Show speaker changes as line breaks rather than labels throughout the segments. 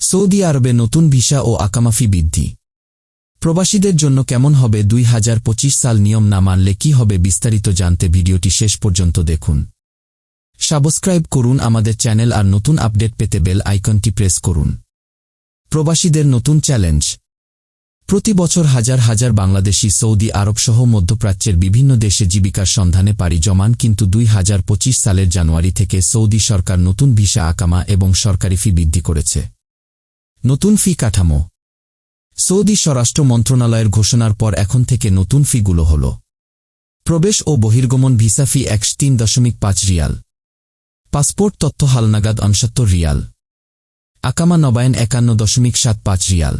Saudi আরবে নতুন visa ও আকামাফি বৃদ্ধি। প্রবাসীদের জন্য কেমন হবে দুই হাজার পঁচিশ সাল নিয়ম না মানলে কি হবে বিস্তারিত জানতে ভিডিওটি শেষ পর্যন্ত দেখুন। সাবস্ক্রাইব করুন আমাদের চ্যানেল আর নতুন আপডেট পেতে বেল আইকনটি প্রেস করুন। প্রবাসীদের নতুন চ্যালেঞ্জ। প্রতি বছর হাজার হাজার বাংলাদেশি সৌদি আরবসহ মধ্যপ্রাচ্যের বিভিন্ন দেশে জীবিকার সন্ধানে পাড়ি জমান কিন্তু দুই হাজার পঁচিশ সালের জানুয়ারি থেকে সৌদি সরকার নতুন ভিসা আকামা এবং সরকারি ফি বৃদ্ধি করেছে। নতুন ফি কাঠামো। সৌদি স্বরাষ্ট্র মন্ত্রণালয়ের ঘোষণার পর এখন থেকে নতুন ফিগুলো হল। প্রবেশ ও বহির্গমন ভিসা ফি একশ তিন দশমিক পাঁচ রিয়াল। পাসপোর্ট তথ্য হালনাগাদ অনসত্তর রিয়াল। আকামা নবায়ন একান্ন দশমিক সাত পাঁচ রিয়াল।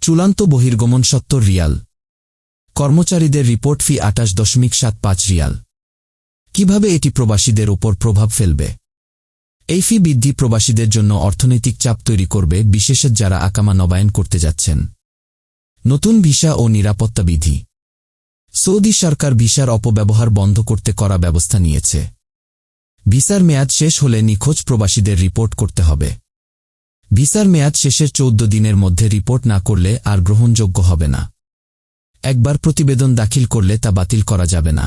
চূড়ান্ত বহির্গমন সত্তর রিয়াল। কর্মচারীদের রিপোর্ট ফি আটাশ দশমিক সাত পাঁচ রিয়াল। কীভাবে এটি প্রবাসীদের ওপর প্রভাব ফেলবে? এই ফি বৃদ্ধি প্রবাসীদের জন্য অর্থনৈতিক চাপ তৈরি করবে বিশেষত যারা আকামা নবায়ন করতে যাচ্ছেন। নতুন ভিসা ও নিরাপত্তা বিধি। সৌদি সরকার ভিসার অপব্যবহার বন্ধ করতে করা ব্যবস্থা নিয়েছে। ভিসার মেয়াদ শেষ হলে নিখোঁজ প্রবাসীদের রিপোর্ট করতে হবে। ভিসার মেয়াদ শেষের চৌদ্দ দিনের মধ্যে রিপোর্ট না করলে আর গ্রহণযোগ্য হবে না। একবার প্রতিবেদন দাখিল করলে তা বাতিল করা যাবে না।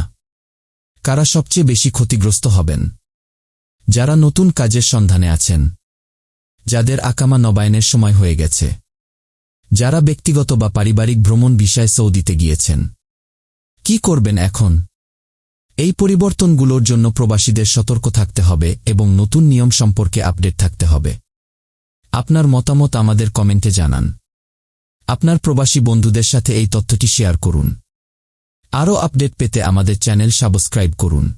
কারা সবচেয়ে বেশি ক্ষতিগ্রস্ত হবেন? যারা নতুন কাজের সন্ধানে আছেন, যাদের আকামা নবায়নের সময় হয়ে গেছে, যারা ব্যক্তিগত বা পারিবারিক ভ্রমণ বিষয়ে সৌদিতে গিয়েছেন। কি করবেন এখন? এই পরিবর্তনগুলোর জন্য প্রবাসীদের সতর্ক থাকতে হবে এবং নতুন নিয়ম সম্পর্কে আপডেট থাকতে হবে। আপনার মতামত আমাদের কমেন্টে জানান। আপনার প্রবাসী বন্ধুদের সাথে এই তথ্যটি শেয়ার করুন। আরও আপডেট পেতে আমাদের চ্যানেল সাবস্ক্রাইব করুন।